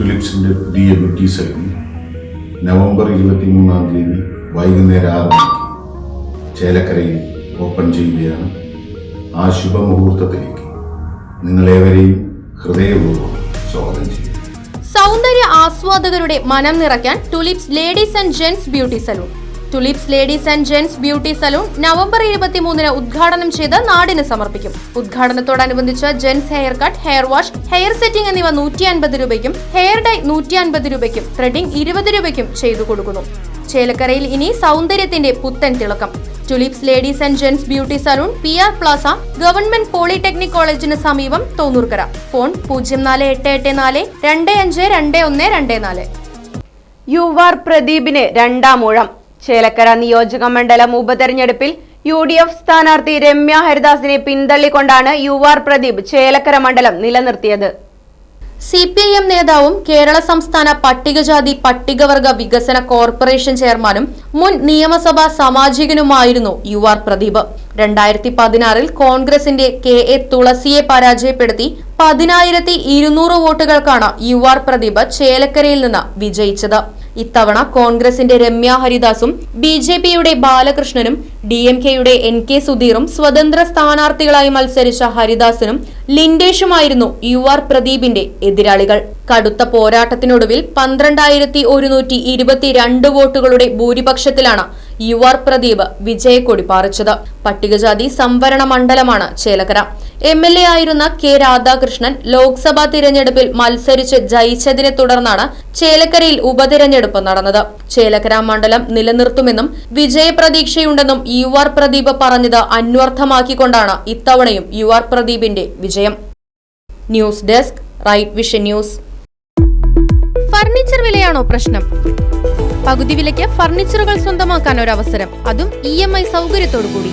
ടുലിപ്സിന്റെ പുതിയ T salon November ഇരുപത്തിമൂന്നാം തീയതി വൈകുന്നേരം ആറ് മണിക്ക് ചേലക്കരയിൽ ഓപ്പൺ ചെയ്യുകയാണ് ആ ശുഭമുഹൂർത്തത്തിലേക്ക്. നിങ്ങളേവരെയും ഹൃദയപൂർവം സ്വാഗതം ചെയ്യുന്നു. സൗന്ദര്യ ആസ്വാദകരുടെ മനം നിറയ്ക്കാൻ Tulips ladies and gents beauty salon Tulips ladies and gents beauty salon November ഇരുപത്തിമൂന്നിന് ഉദ്ഘാടനം ചെയ്ത് നാടിന് സമർപ്പിക്കും. ഉദ്ഘാടനത്തോടനുബന്ധിച്ച് gents hair cut hair wash hair setting എന്നിവ നൂറ്റി അൻപത് രൂപയ്ക്കും ഹെയർ ഡൈ നൂറ്റി അൻപത് രൂപയ്ക്കും ത്രെഡിംഗ് ഇരുപത് രൂപയ്ക്കും ചെയ്തു കൊടുക്കുന്നു. ചേലക്കരയിൽ ഇനി സൗന്ദര്യത്തിന്റെ പുത്തൻ തിളക്കം. Tulips ladies and gents beauty salon P R plaza government polytechnic കോളേജിന് സമീപം തോന്നൂർക്കര. ഫോൺ പൂജ്യം നാല് എട്ട് എട്ട് നാല് രണ്ട് അഞ്ച് രണ്ട് ഒന്ന് രണ്ട് നാല്. യുവാർ പ്രദീപിന് രണ്ടാം ഊഴം. ചേലക്കര നിയോജക മണ്ഡലം ഉപതെരഞ്ഞെടുപ്പിൽ യു ഡി എഫ് സ്ഥാനാർത്ഥി രമ്യ ഹരിദാസിനെ പിന്തള്ളിക്കൊണ്ടാണ് യു ആർ പ്രദീപ് ചേലക്കര മണ്ഡലം നിലനിർത്തിയത്. സി പി ഐ എം നേതാവും കേരള സംസ്ഥാന പട്ടികജാതി പട്ടികവർഗ വികസന കോർപ്പറേഷൻ ചെയർമാനും മുൻ നിയമസഭാ സാമാജികനുമായിരുന്നു യു ആർ പ്രദീപ്. രണ്ടായിരത്തി പതിനാറിൽ കോൺഗ്രസിന്റെ കെ എ തുളസിയെ പരാജയപ്പെടുത്തി പതിനായിരത്തി ഇരുന്നൂറ് വോട്ടുകൾക്കാണ് യു ആർ പ്രദീപ് ചേലക്കരയിൽ നിന്ന് വിജയിച്ചത്. ഇത്തവണ കോൺഗ്രസിന്റെ രമ്യ ഹരിദാസും ബി ജെ പിയുടെ ബാലകൃഷ്ണനും ഡി എം കെയുടെ എൻ കെ സുധീറും സ്വതന്ത്ര സ്ഥാനാർത്ഥികളായി മത്സരിച്ച ഹരിദാസിനും ലിൻഡേഷുമായിരുന്നു യു ആർ പ്രദീപിന്റെ എതിരാളികൾ. കടുത്ത പോരാട്ടത്തിനൊടുവിൽ പന്ത്രണ്ടായിരത്തി ഒരുന്നൂറ്റി ഇരുപത്തിരണ്ട് വോട്ടുകളുടെ ഭൂരിപക്ഷത്തിലാണ് യു ആർ പ്രദീപ് വിജയക്കൊടി പാറിച്ചത്. പട്ടികജാതി സംവരണ മണ്ഡലമാണ് ചേലക്കര. എം എൽ എ ആയിരുന്ന കെ രാധാകൃഷ്ണൻ ലോക്സഭാ തിരഞ്ഞെടുപ്പിൽ മത്സരിച്ച് ജയിച്ചതിനെ തുടർന്നാണ് ചേലക്കരയിൽ ഉപതിരഞ്ഞെടുപ്പ് നടന്നത്. ചേലക്കര മണ്ഡലം നിലനിർത്തുമെന്നും വിജയപ്രതീക്ഷയുണ്ടെന്നും യു ആർ പ്രദീപ് പറഞ്ഞത് അന്വർത്ഥമാക്കിക്കൊണ്ടാണ് ഇത്തവണയും യു ആർ പ്രദീപിന്റെ വിജയം. News desk Right Vision news. Furniture വിലയാണോ പ്രശ്നം? പകുതി വിലയ്ക്ക് ഫർണിച്ചറുകൾ സ്വന്തമാക്കാൻ ഒരു അവസരം അതും ഇ എം ഐ സൗകര്യത്തോടു കൂടി